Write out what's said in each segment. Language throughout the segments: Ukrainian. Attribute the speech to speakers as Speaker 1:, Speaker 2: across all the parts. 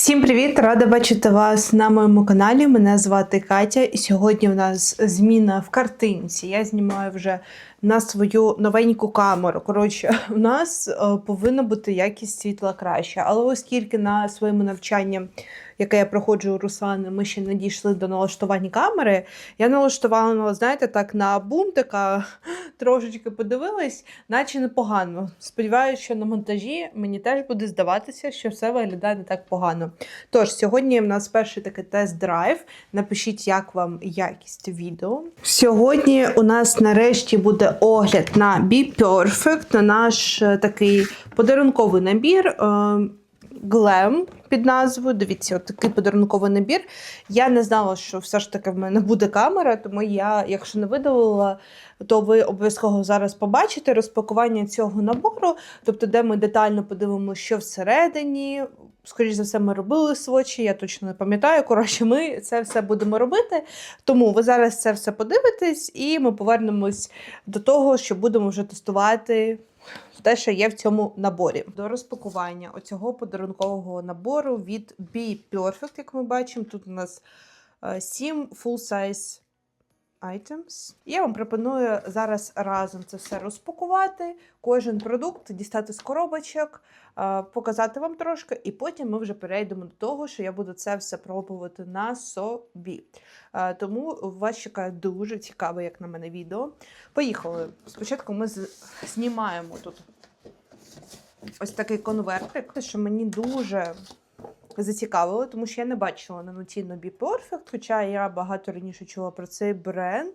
Speaker 1: Всім привіт! Рада бачити вас на моєму каналі. Мене звати Катя, і сьогодні у нас зміна в картинці. Я знімаю вже на свою новеньку камеру. Коротше, у нас е, повинна бути якість світла краща. Але оскільки на своєму навчанні, яке я проходжу у Руслани, ми ще не дійшли до налаштування камери, я налаштувала, ну, знаєте, так на бунтика, трошечки подивилась, наче непогано. Сподіваюся, що на монтажі мені теж буде здаватися, що все виглядає не так погано. Тож, сьогодні в нас перший такий тест-драйв. Напишіть, як вам якість відео. Сьогодні у нас нарешті буде огляд на Be Perfect, на наш е, такий подарунковий набір. Глем під назвою. Дивіться, от такий подарунковий набір. Я не знала, що все ж таки в мене буде камера, тому я, якщо не видалила, то ви обов'язково зараз побачите розпакування цього набору, тобто, де ми детально подивимося, що всередині. Скоріше за все, ми робили свочі, я точно не пам'ятаю. Коротше, ми це все будемо робити. Тому ви зараз це все подивитесь, і ми повернемось до того, що будемо вже тестувати те, що є в цьому наборі. До розпакування оцього подарункового набору від Be Perfect, як ми бачимо, тут у нас сім 7 full-size items. Я вам пропоную зараз разом це все розпакувати, кожен продукт дістати з коробочок, е, показати вам трошки, і потім ми вже перейдемо до того, що я буду це все пробувати на собі. Е, Тому вас чекає дуже цікаве, як на мене, відео. Поїхали. Спочатку ми знімаємо тут ось такий конвертик, що мені дуже зацікавило, тому що я не бачила на ноті Be Perfect, хоча я багато раніше чула про цей бренд.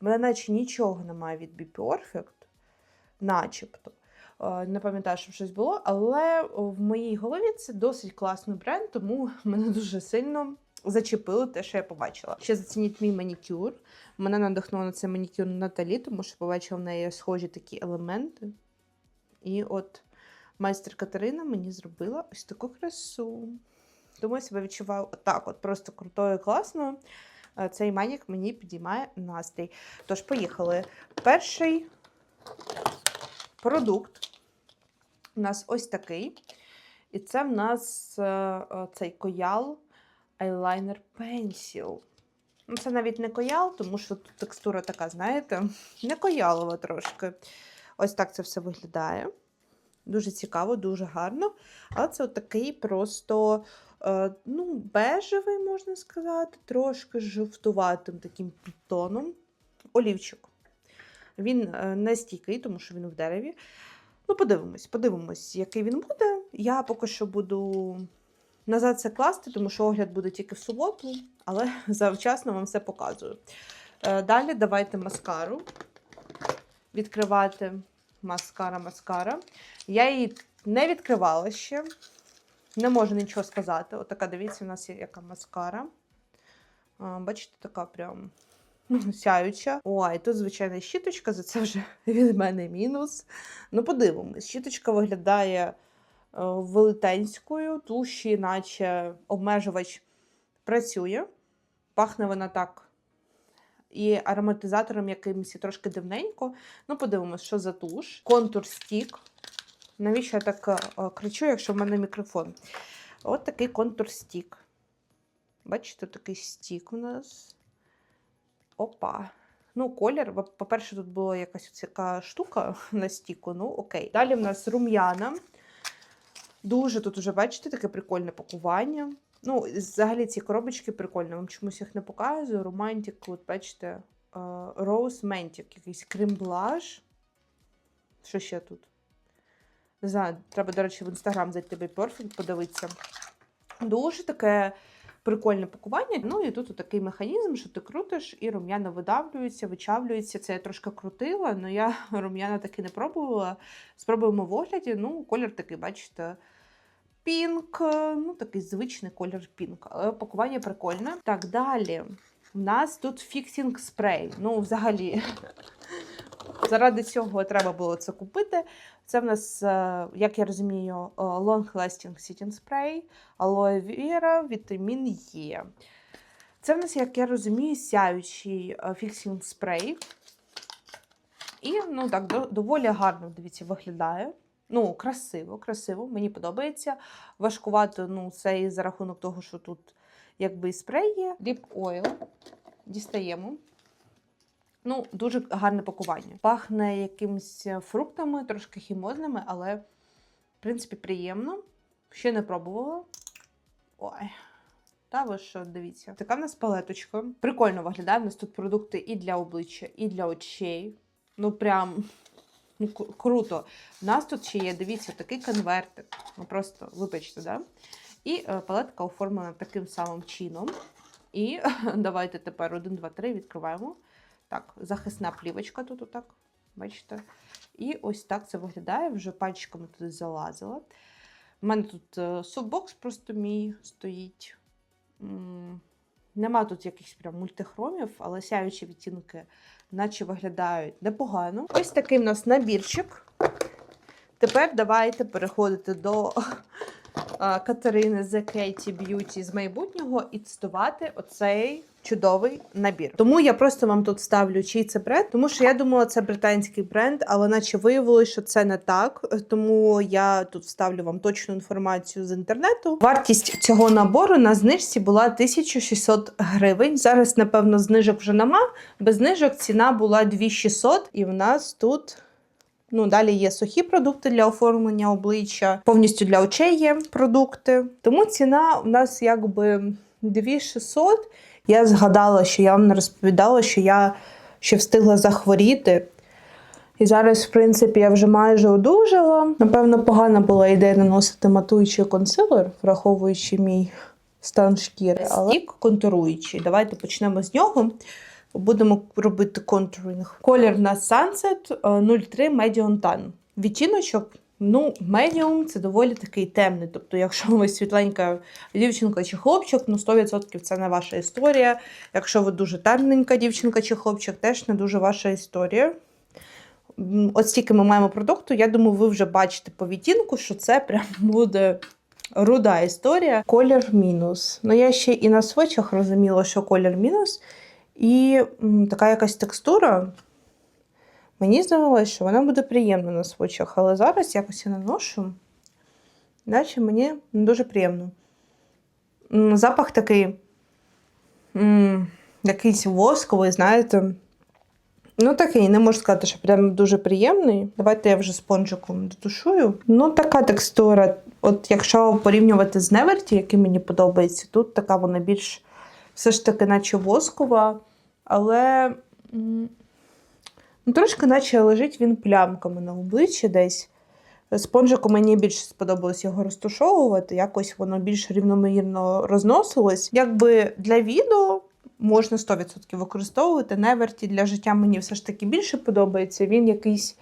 Speaker 1: У мене наче нічого немає від Be Perfect, начебто. Е, Не пам'ятаю, щоб щось було, але в моїй голові це досить класний бренд, тому мене дуже сильно зачепило те, що я побачила. Ще зацініть мій манікюр. Мене надихнуло на цей манікюр Наталі, тому що побачила в неї схожі такі елементи. І от майстер Катерина мені зробила ось таку красу. Тому я себе відчуваю отак, от просто крутою класною. Е, Цей манік мені підіймає настрій. Тож, поїхали. Перший продукт у нас ось такий. І це в нас е, е, цей коял Eyeliner Pencil. Ну, це навіть не коял, тому що тут текстура така, знаєте, не коялова трошки. Ось так це все виглядає. Дуже цікаво, дуже гарно. Але це от такий просто ну, бежевий, можна сказати, трошки жовтуватим таким підтоном. Олівчик. Він е, не стійкий, тому що він в дереві. Ну, подивимось, подивимось, який він буде. Я поки що буду назад це класти, тому що огляд буде тільки в суботу, але завчасно вам все показую. Е, Далі давайте маскару. Відкривати маскара, маскара. Я її не відкривала ще. Не можу нічого сказати. Отака, дивіться, у нас є яка маскара. А, Бачите, така прям сяюча. Ой, тут, звичайно, щіточка, за це вже від мене мінус. Ну, подивимось. Щіточка виглядає е, велетенською, туші, наче обмежувач працює. Пахне вона так. І ароматизатором якимось трошки дивненько. Ну, подивимось, що за туш. Контур стік. Навіщо я так е, кричу, якщо в мене мікрофон? От такий контур стік. Бачите, такий стік у нас. Опа. Ну, колір. По-перше, тут була якась така штука на стіку. Ну, окей. Далі в нас рум'яна. Дуже тут уже, бачите, таке прикольне пакування. Ну, взагалі ці коробочки прикольні. Вам чомусь їх не показую. Романтик, от бачите, е, Rose Mantic, якийсь крем-блаж. Що ще тут? Не знаю, треба, до речі, в інстаграм зайти Be Perfect, подивитися. Дуже таке прикольне пакування. Ну і тут такий механізм, що ти крутиш, і рум'яна видавлюється, вичавлюється. Це я трошки крутила, але я рум'яна таки не пробувала. Спробуємо в огляді. Ну, колір такий, бачите. Пінк, ну такий звичний колір пінк, але пакування прикольне. Так, далі. У нас тут фіксінг спрей. Ну, взагалі, заради цього треба було це купити. Це в нас, е, як я розумію, е, Long Lasting Setting Spray, Aloe Vera, вітамін Е. Це в нас, як я розумію, сяючий е, фіксінг спрей. І ну так, доволі гарно, дивіться, виглядає. Ну, красиво, красиво, мені подобається. Важкувато, ну, це і за рахунок того, що тут якби спрей є. Lip Oil. Дістаємо. Ну, дуже гарне пакування. Пахне якимись фруктами, трошки хімозними, але, в принципі, приємно. Ще не пробувала. Ой. Та ви що, дивіться. Така в нас палеточка. Прикольно виглядає. У нас тут продукти і для обличчя, і для очей. Ну, прям ну, круто. У нас тут ще є, дивіться, такий конвертик. Ну просто вибачте, да? І е, палетка оформлена таким самим чином. І давайте тепер 1, 2, 3 відкриваємо. Так, захисна плівочка тут отак. Бачите? І ось так це виглядає. Вже пальчиками туди залазила. У мене тут е, суббокс просто мій стоїть. Нема тут якихось прям мультихромів, але сяючі відтінки, наче виглядають непогано. Ось такий в нас набірчик. Тепер давайте переходити до Катерини з Katy Beauty з майбутнього і тестувати оцей чудовий набір. Тому я просто вам тут ставлю чий це бренд, тому що я думала, це британський бренд, але наче виявилося, що це не так. Тому я тут ставлю вам точну інформацію з інтернету. Вартість цього набору на знижці була 1600 гривень. Зараз, напевно, знижок вже нема. Без знижок ціна була 2600, і в нас тут. Ну, далі є сухі продукти для оформлення обличчя, повністю для очей є продукти. Тому ціна у нас якби 2600. Я згадала, що я вам не розповідала, що я ще встигла захворіти. І зараз, в принципі, я вже майже одужала. Напевно, погана була ідея наносити матуючий консилер, враховуючи мій стан шкіри. Але контуруючий. Давайте почнемо з нього. Будемо робити контуринг. Колір в нас Sunset е, 03 Medium Tan. Відтіночок, ну, medium це доволі такий темний. Тобто, якщо ви світленька дівчинка чи хлопчик, ну 100% це не ваша історія. Якщо ви дуже темненька дівчинка чи хлопчик, теж не дуже ваша історія. От стільки ми маємо продукту, я думаю, ви вже бачите по відтінку, що це прям буде руда історія. Колір мінус. Ну, я ще і на свечах розуміла, що колір мінус. І така якась текстура. Мені здавалося, що вона буде приємна на свочах, але зараз якось я наношу, наче мені не дуже приємно. Запах такий якийсь восковий, знаєте. Ну, такий, не можу сказати, що прям дуже приємний. Давайте я вже спонжиком дотушую. Ну, така текстура. От якщо порівнювати з Неверті, який мені подобається, тут така вона більш все ж таки, наче воскова, але ну, трошки наче лежить він плямками на обличчі десь. Спонжиком мені більше сподобалось його розтушовувати, якось воно більш рівномірно розносилось. Якби для відео можна 100% використовувати. Неверті для життя мені все ж таки більше подобається. Він якийсь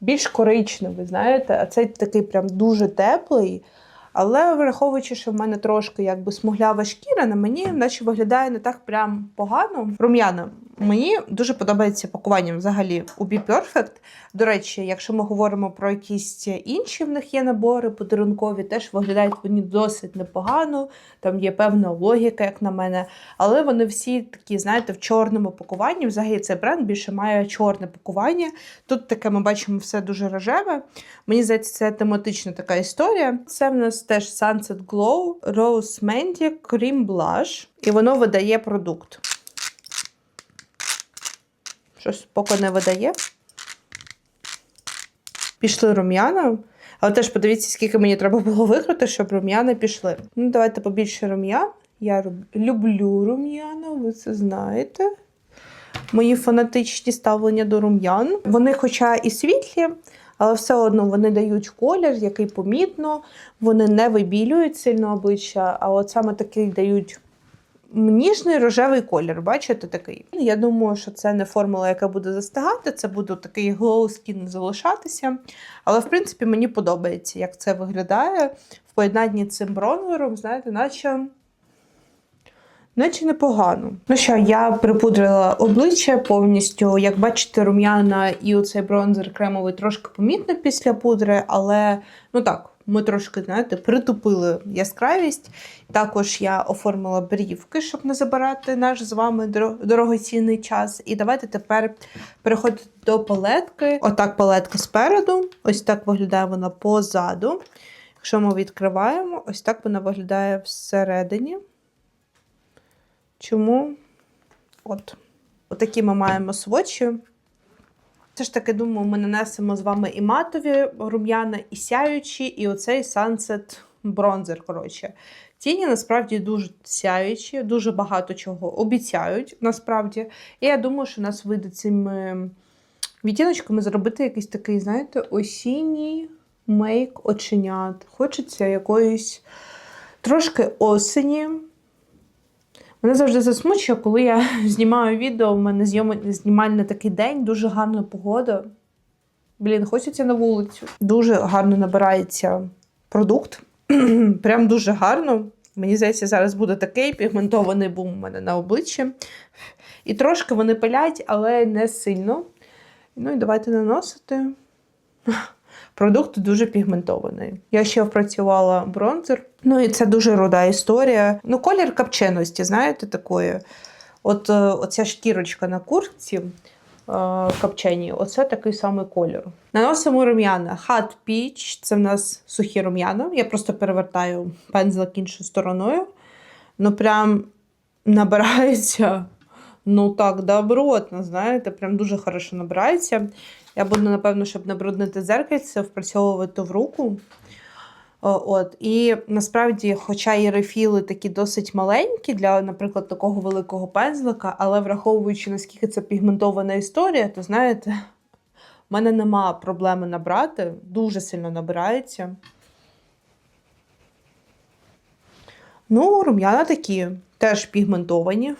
Speaker 1: більш коричневий, знаєте, а цей такий прям дуже теплий. Але враховуючи, що в мене трошки якби смуглява шкіра, на мені наче виглядає не так прям погано. Рум'яна. Мені дуже подобається пакування взагалі у Be Perfect. До речі, якщо ми говоримо про якісь інші в них є набори подарункові, теж виглядають вони досить непогано. Там є певна логіка, як на мене. Але вони всі такі, знаєте, в чорному пакуванні. Взагалі цей бренд більше має чорне пакування. Тут таке ми бачимо все дуже рожеве. Мені здається, це тематична така історія. Це в нас теж Sunset Glow Rose Mandy Cream Blush. І воно видає продукт. Щось поки не видає. Пішли рум'яна. Але теж подивіться, скільки мені треба було викрити, щоб рум'яна пішли. Ну, давайте побільше рум'ян. Я люблю рум'яна, ви це знаєте. Мої фанатичні ставлення до рум'ян. Вони, хоча і світлі, але все одно вони дають колір, який помітно, вони не вибілюють сильно обличчя, а от саме такий дають ніжний рожевий колір. Бачите такий? Я думаю, що це не формула, яка буде застигати, це буде такий glow skin залишатися. Але в принципі мені подобається, як це виглядає в поєднанні з цим бронзером, знаєте, наче. Наче непогано. Ну що, я припудрила обличчя повністю. Як бачите, рум'яна і оцей бронзер кремовий трошки помітно після пудри, але ну так, ми трошки, знаєте, притупили яскравість. Також я оформила брівки, щоб не забирати наш з вами дорогоцінний час. І давайте тепер переходити до палетки. Отак палетка спереду, ось так виглядає вона позаду. Якщо ми відкриваємо, ось так вона виглядає всередині. Чому? От. Отакі ми маємо свочі. Все ж таки, думаю, ми нанесемо з вами і матові рум'яна, і сяючі, і оцей Sunset бронзер. Коротше. Тіні насправді дуже сяючі, дуже багато чого обіцяють насправді. І я думаю, що у нас вийде цими відтіночками зробити якийсь такий, знаєте, осінній мейк оченят. Хочеться якоїсь трошки осені. Мене завжди засмучує, коли я знімаю відео, в мене знімальний такий день, дуже гарна погода. Блін, хочеться на вулицю. Дуже гарно набирається продукт. Прям дуже гарно. Мені здається, зараз буде такий пігментований бум у мене на обличчі. І трошки вони пилять, але не сильно. Ну і давайте наносити. Продукт дуже пігментований. Я ще опрацювала бронзер. Ну і це дуже руда історія. Ну, колір капченості, знаєте, такої. От е, оця шкірочка на куртці е, капченій, оце такий самий колір. Наносимо рум'яна. Hot Peach, це в нас сухі рум'яна. Я просто перевертаю пензлик іншою стороною. Ну, прям набирається. Ну так, добротно, знаєте, прям дуже хорошо набирається. Я буду, напевно, щоб не бруднити зеркальце, впрацьовувати в руку. От. І насправді, хоча і рефіли такі досить маленькі для, наприклад, такого великого пензлика, але враховуючи, наскільки це пігментована історія, то знаєте, в мене нема проблеми набрати, дуже сильно набирається. Ну, рум'яна такі теж пігментовані,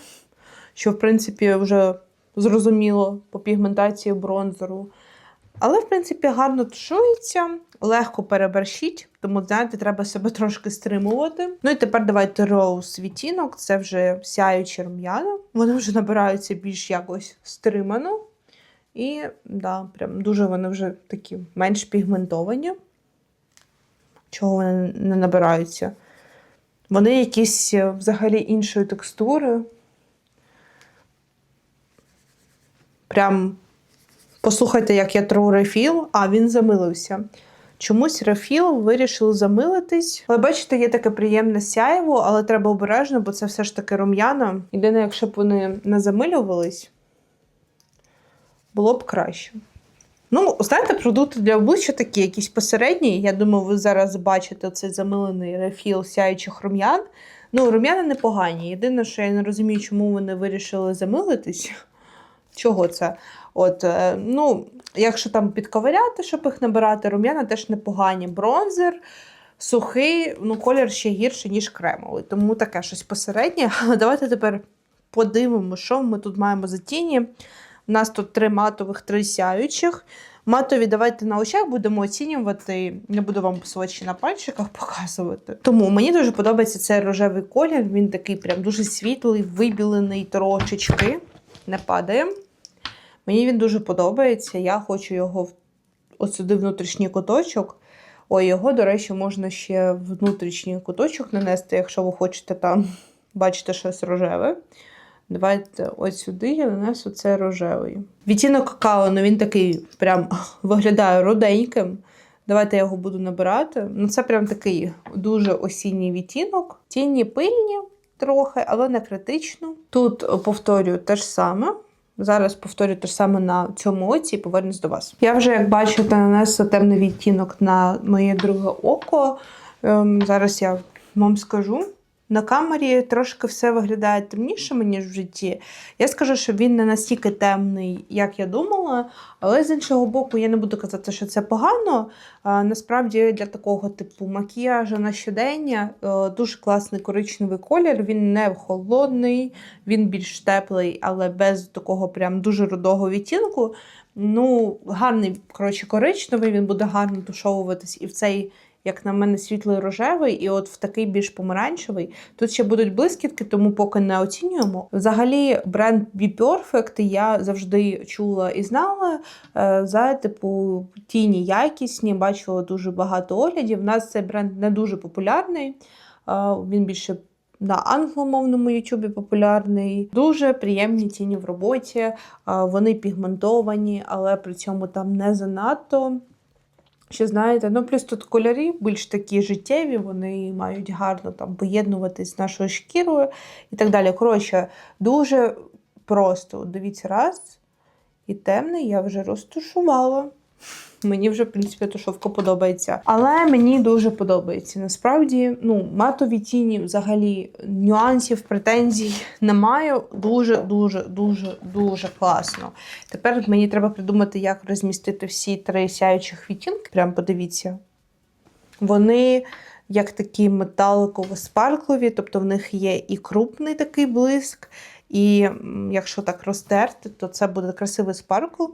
Speaker 1: що, в принципі, вже зрозуміло по пігментації бронзеру. Але, в принципі, гарно тушується, легко переборщить, тому, знаєте, треба себе трошки стримувати. Ну і тепер давайте роуз відтінок, це вже сяючі рум'яна. Вони вже набираються більш якось стримано. І да, прям дуже вони вже такі менш пігментовані. Чого вони не набираються? Вони якісь е, взагалі іншої текстури. Прям послухайте, як я тру рефіл, а він замилився. Чомусь рефіл вирішив замилитись. Але бачите, є таке приємне сяєво, але треба обережно, бо це все ж таки рум'яна. Єдине, якщо б вони не замилювались, було б краще. Ну, знаєте, продукти для обличчя такі, якісь посередні. Я думаю, ви зараз бачите цей замилений рефіл сяючих рум'ян. Ну, рум'яни непогані. Єдине, що я не розумію, чому вони вирішили замилитись. Чого це? От, е, ну, якщо там підковиряти, щоб їх набирати, рум'яна теж непогані. Бронзер, сухий, ну, колір ще гірший, ніж кремовий. Тому таке щось посереднє. Давайте тепер подивимося, що ми тут маємо за тіні. У нас тут три матових, три сяючих. Матові давайте на очах будемо оцінювати. Не буду вам свочі на пальчиках показувати. Тому мені дуже подобається цей рожевий колір. Він такий прям дуже світлий, вибілений трошечки. Не падає. Мені він дуже подобається. Я хочу його от сюди внутрішній куточок. Ой, його, до речі, можна ще внутрішній куточок нанести, якщо ви хочете там бачити щось рожеве. Давайте ось сюди я нанесу це рожевий. Відтінок какао, ну він такий прям виглядає руденьким. Давайте я його буду набирати. Ну, це прям такий дуже осінній відтінок. Тіні пильні трохи, але не критично. Тут е, повторюю те ж саме. Зараз повторю те ж саме на цьому оці і повернусь до вас. Я вже, як бачите, нанесла темний відтінок на моє друге око. Ем, зараз я вам скажу. На камері трошки все виглядає темнішим, ніж в житті. Я скажу, що він не настільки темний, як я думала, але з іншого боку, я не буду казати, що це погано. Насправді для такого типу макіяжу на щодення е, дуже класний коричневий колір. Він не холодний, він більш теплий, але без такого прям дуже рудого відтінку. Ну, гарний, коротше, коричневий, він буде гарно тушовуватись і в цей як на мене, світлий рожевий, і от в такий більш помаранчевий. Тут ще будуть блискітки, тому поки не оцінюємо. Взагалі, бренд Be Perfect я завжди чула і знала е, за типу тіні якісні, бачила дуже багато оглядів. У нас цей бренд не дуже популярний. Е, Він більше на англомовному Ютубі популярний. Дуже приємні тіні в роботі. е, Вони пігментовані, але при цьому там не занадто. Ще знаєте, ну плюс тут кольори більш такі життєві, вони мають гарно там поєднуватись з нашою шкірою і так далі. Коротше, дуже просто. Дивіться, раз. І темний я вже розтушувала. Мені вже, в принципі, тушовка подобається. Але мені дуже подобається. Насправді, ну, матові тіні взагалі нюансів, претензій немає. Дуже, дуже, дуже, класно. Тепер мені треба придумати, як розмістити всі три сяючих відтінки. Прям подивіться. Вони як такі металиково-спарклові, тобто в них є і крупний такий блиск, і якщо так розтерти, то це буде красивий спаркл.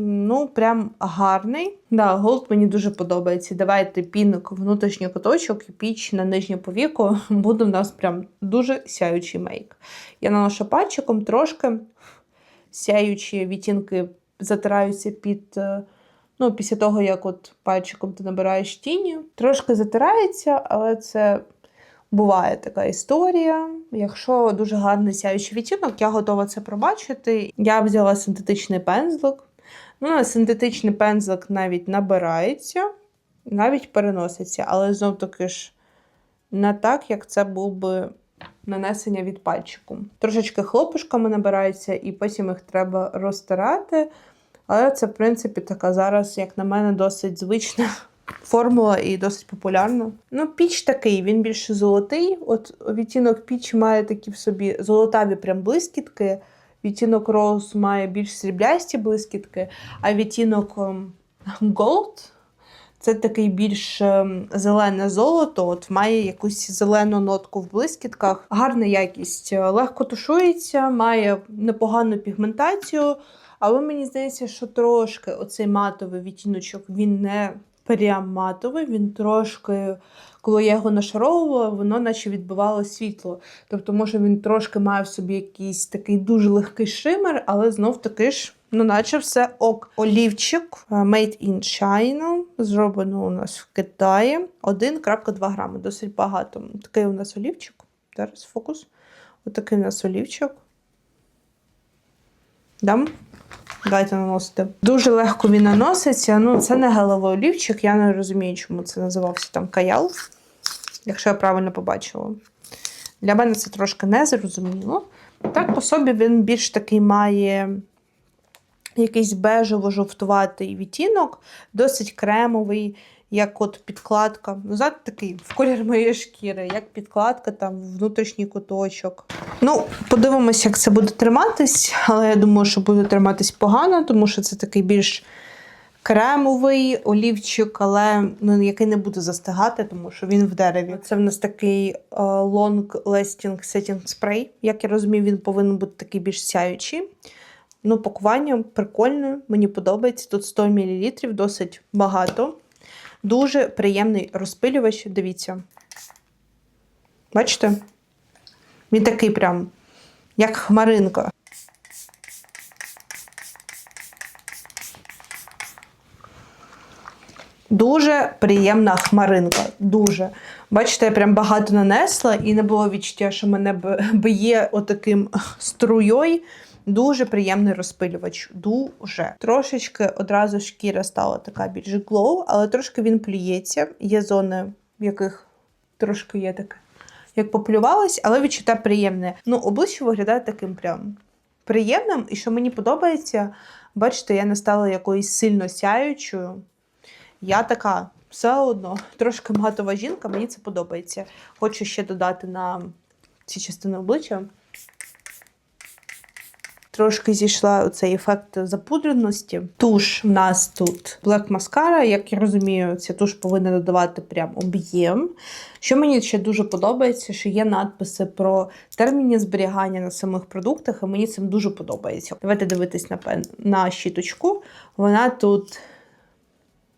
Speaker 1: Ну, прям гарний. Да, голд мені дуже подобається. Давайте пінок внутрішній куточок і піч на нижню повіку. Буде в нас прям дуже сяючий мейк. Я наношу пальчиком трошки сяючі відтінки затираються під. е, Ну, після того, як от пальчиком ти набираєш тіні, трошки затирається, але це буває така історія. Якщо дуже гарний сяючий відтінок, я готова це пробачити. Я взяла синтетичний пензлик. Ну, синтетичний пензлик навіть набирається, навіть переноситься, але знов таки ж не так, як це був би нанесення від пальчику. Трошечки хлопушками набираються, і потім їх треба розтирати. Але це, в принципі, така зараз, як на мене, досить звична формула і досить популярна. Ну, піч такий, він більше золотий. От відтінок піч має такі в собі золотаві прям блискітки. Відтінок роуз має більш сріблясті блискітки, а відтінок ем, Gold це такий більш ем, зелене золото, от має якусь зелену нотку в блискітках. Гарна якість, е, легко тушується, має непогану пігментацію, але мені здається, що трошки оцей матовий відтіночок він не прям матовий, він трошки, коли я його нашаровувала, воно наче відбивало світло. Тобто, може, він трошки має в собі якийсь такий дуже легкий шимер, але знов таки ж, ну, наче все ок. Олівчик е, Made in China, зроблено у нас в Китаї. 1,2 грами, досить багато. Такий у нас олівчик. Зараз фокус. Отакий у нас олівчик. Дам. Давайте наносити. Дуже легко він наноситься. Ну, це не гелевий олівчик. Я не розумію, чому це називався там каял, якщо я правильно побачила. Для мене це трошки незрозуміло. Так, по собі він більш такий має якийсь бежево-жовтуватий відтінок, досить кремовий, як от підкладка. Ну, знаєте, такий в колір моєї шкіри, як підкладка, там внутрішній куточок. Ну, подивимося, як це буде триматись, але я думаю, що буде триматись погано, тому що це такий більш кремовий олівчик, але ну, який не буде застигати, тому що він в дереві. Це в нас такий е, Long Lasting Setting Spray. Як я розумію, він повинен бути такий більш сяючий. Ну, пакування прикольне, мені подобається. Тут 100 мл, досить багато. Дуже приємний розпилювач, дивіться. Бачите? Він такий прям, як хмаринка. Дуже приємна хмаринка. Дуже. Бачите, я прям багато нанесла і не було відчуття, що мене б'є отаким струєю. Дуже приємний розпилювач. Дуже. Трошечки одразу шкіра стала така більш глоу, але трошки він плюється. Є зони, в яких трошки є таке. Як поплювалась, але відчуття приємне. Ну, обличчя виглядає таким прям приємним. І що мені подобається, бачите, я не стала якоюсь сильно сяючою. Я така все одно трошки матова жінка, мені це подобається. Хочу ще додати на ці частини обличчя. Трошки зійшла оцей ефект запудреності. Туш в нас тут Black Mascara. Як я розумію, ця туш повинна додавати прям об'єм. Що мені ще дуже подобається, що є надписи про терміни зберігання на самих продуктах, і мені цим дуже подобається. Давайте дивитись на, на щіточку. Вона тут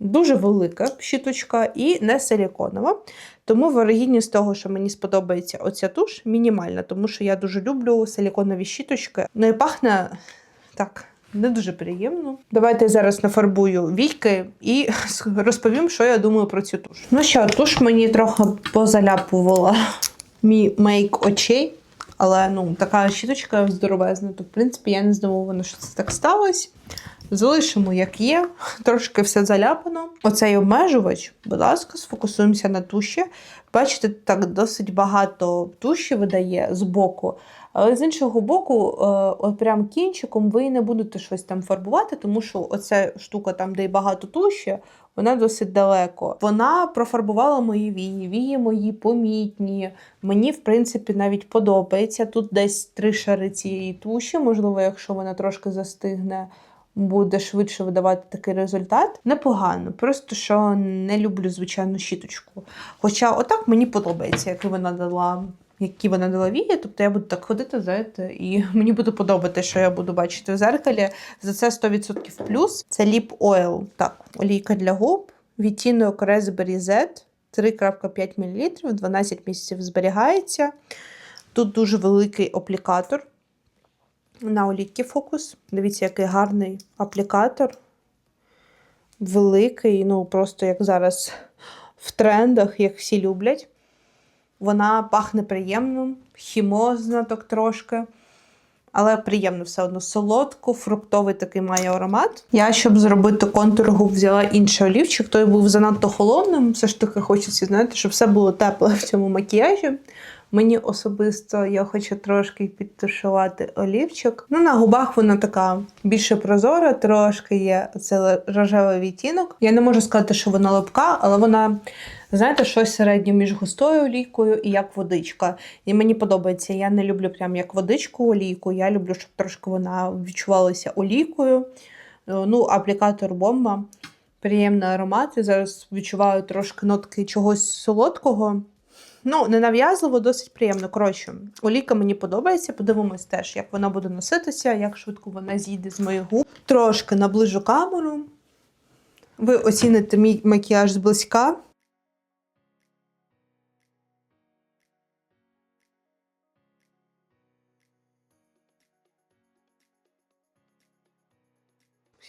Speaker 1: дуже велика щіточка і не силіконова. Тому вирогідність того, що мені сподобається оця туш, мінімальна, тому що я дуже люблю силіконові щіточки. Ну і пахне так. Не дуже приємно. Давайте я зараз нафарбую війки і розповім, що я думаю про цю туш. Ну що, туш мені трохи позаляпувала мій мейк очей, але ну, така щіточка здоровезна, то в принципі я не здивована, що це так сталося. Залишимо, як є, трошки все заляпано. Оцей обмежувач, будь ласка, сфокусуємося на туші. Бачите, так досить багато туші видає з боку. Але з іншого боку, е, прям кінчиком ви не будете щось там фарбувати, тому що оця штука, там, де й багато туші, вона досить далеко. Вона профарбувала мої вії, вії мої помітні. Мені, в принципі, навіть подобається. Тут десь три шари цієї туші, можливо, якщо вона трошки застигне. Буде швидше видавати такий результат. Непогано, просто що не люблю звичайну щіточку. Хоча отак мені подобається, як вона дала які вона дала вії, тобто я буду так ходити, знаєте, і мені буде подобати, що я буду бачити в зеркалі. За це 100% плюс. Це Lip Oil. Так, олійка для губ, відтінок Raspberry Z 3,5 мл, 12 місяців зберігається. Тут дуже великий аплікатор на олійки фокус. Дивіться, який гарний аплікатор. Великий, ну просто як зараз в трендах, як всі люблять. Вона пахне приємно, хімозна так трошки. Але приємно все одно солодко, фруктовий такий має аромат. Я, щоб зробити контур взяла інший олівчик, той був занадто холодним. Все ж таки хочеться, знаєте, щоб все було тепле в цьому макіяжі. Мені особисто я хочу трошки підтушувати олівчик. Ну, на губах вона така більше прозора, трошки є це рожевий відтінок. Я не можу сказати, що вона липка, але вона Знаєте, щось середнє між густою олійкою і як водичка. І мені подобається. Я не люблю прям як водичку олійку. Я люблю, щоб трошки вона відчувалася олійкою. Е, ну, аплікатор бомба. Приємний аромат. Я зараз відчуваю трошки нотки чогось солодкого. Ну, ненав'язливо, досить приємно. Коротше, олійка мені подобається. Подивимось теж, як вона буде носитися, як швидко вона зійде з моїх губ. Трошки наближу камеру. Ви оціните мій макіяж зблизька.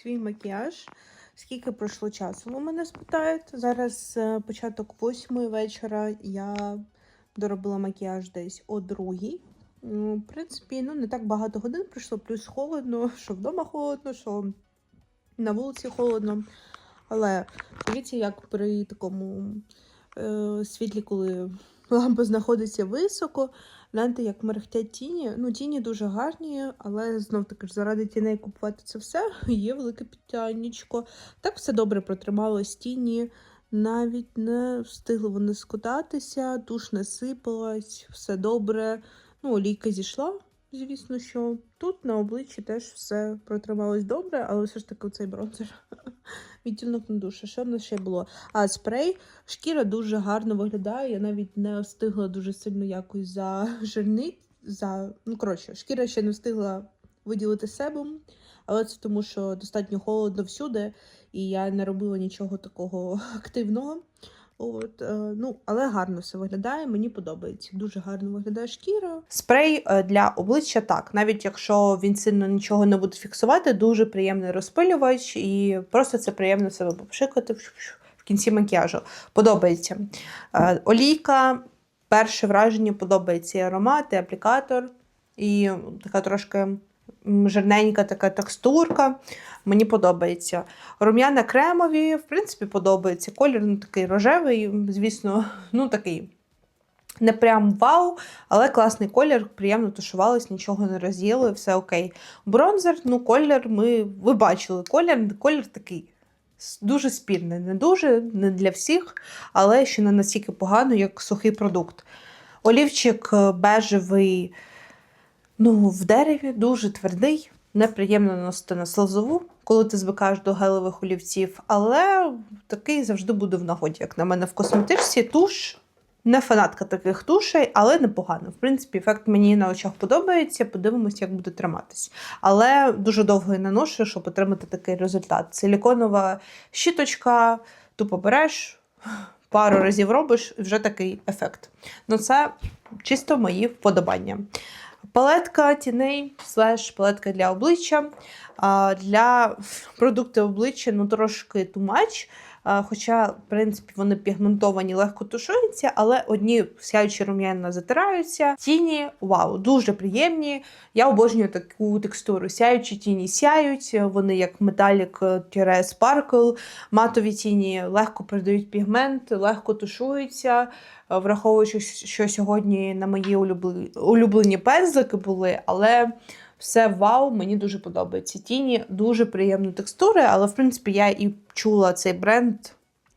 Speaker 1: свій макіяж. Скільки пройшло часу? Ви мене спитають. Зараз е, початок восьмої вечора я доробила макіяж десь о другій. В принципі, ну не так багато годин пройшло, плюс холодно, що вдома холодно, що на вулиці холодно. Але дивіться, як при такому е, світлі, коли лампа знаходиться високо, Гляньте, як мерехтять тіні. Ну, тіні дуже гарні, але знов таки ж заради тіней купувати це все є велике підтяннячко. Так все добре протрималось тіні, навіть не встигли вони скутатися, туш не сипалась, все добре. Ну, олійка зійшла. Звісно, що тут на обличчі теж все протрималось добре, але все ж таки цей бронзер відтінок на душу. Що в нас ще було? А спрей, шкіра дуже гарно виглядає. Я навіть не встигла дуже сильно якось зажирнити. За... Ну, коротше, шкіра ще не встигла виділити себум, але це тому, що достатньо холодно всюди, і я не робила нічого такого активного. От, е, ну, Але гарно все виглядає, мені подобається. Дуже гарно виглядає шкіра. Спрей е, для обличчя так, навіть якщо він сильно нічого не буде фіксувати, дуже приємний розпилювач, і просто це приємно себе попшикати в кінці макіяжу. Подобається. Е, олійка, перше враження подобається і аромат, і аплікатор, і така трошки жирненька така текстурка. Мені подобається. Рум'яна кремові, в принципі, подобається. Колір ну, такий рожевий, звісно, ну такий. Не прям вау, але класний колір, приємно тушувалось, нічого не роз'їли, все окей. Бронзер, ну, колір ми ви бачили, колір колір такий дуже спірний. Не дуже, не для всіх, але ще не настільки погано, як сухий продукт. Олівчик е, бежевий. Ну, в дереві дуже твердий, неприємно носити на слозову, коли ти звикаєш до гелевих олівців, але такий завжди буде в нагоді, як на мене в косметичці. Туш Не фанатка таких тушей, але непогано. В принципі, ефект мені на очах подобається. Подивимось, як буде триматись. Але дуже довго я наношу, щоб отримати такий результат. Силіконова щіточка, тупо береш, пару разів робиш, і вже такий ефект. Ну, це чисто мої вподобання. Палетка тіней, слеш палетка для обличчя. Для продуктів обличчя ну, трошки тумач. Хоча, в принципі, вони пігментовані, легко тушуються, але одні сяючі рум'яна затираються. Тіні, вау, дуже приємні. Я обожнюю таку текстуру. Сяючі тіні сяють, вони як металік тіре спаркл, матові тіні легко передають пігмент, легко тушуються. Е, Враховуючи, що сьогодні на мої улюблені пензлики були, але все вау, мені дуже подобається. Тіні дуже приємні текстури, але в принципі я і чула цей бренд.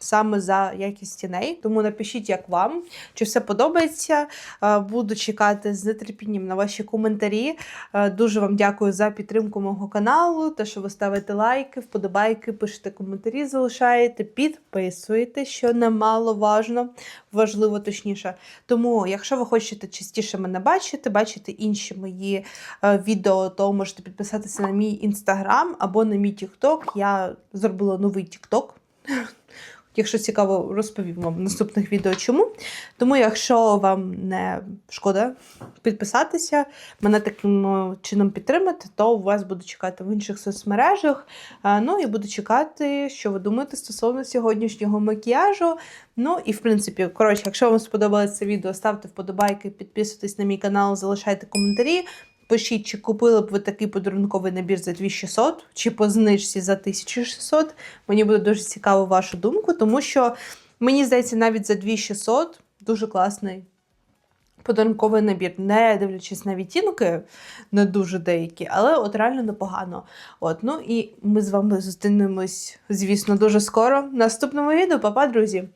Speaker 1: Саме за якість тіней, тому напишіть, як вам, чи все подобається. Е, Буду чекати з нетерпінням на ваші коментарі. Е, Дуже вам дякую за підтримку мого каналу, те, що ви ставите лайки, вподобайки, пишете коментарі, залишаєте, підписуєте, що немало важно, важливо точніше. Тому, якщо ви хочете частіше мене бачити, бачити інші мої е, відео, то можете підписатися на мій інстаграм або на мій тікток. Я зробила новий тікток. Якщо цікаво, розповім вам в наступних відео чому. Тому, якщо вам не шкода підписатися, мене таким е, чином підтримати, то у вас буду чекати в інших соцмережах. Е, Ну і буду чекати, що ви думаєте стосовно сьогоднішнього макіяжу. Ну і в принципі, коротше, якщо вам сподобалося це відео, ставте вподобайки, підписуйтесь на мій канал, залишайте коментарі. Пишіть, чи купили б ви такий подарунковий набір за 2600, чи по знижці за 1600. Мені буде дуже цікаво вашу думку, тому що мені здається, навіть за 2600 дуже класний подарунковий набір, не дивлячись на відтінки, не дуже деякі, але от реально непогано. От, ну і ми з вами зустрінемось, звісно, дуже скоро. Наступному відео, Па-па, друзі!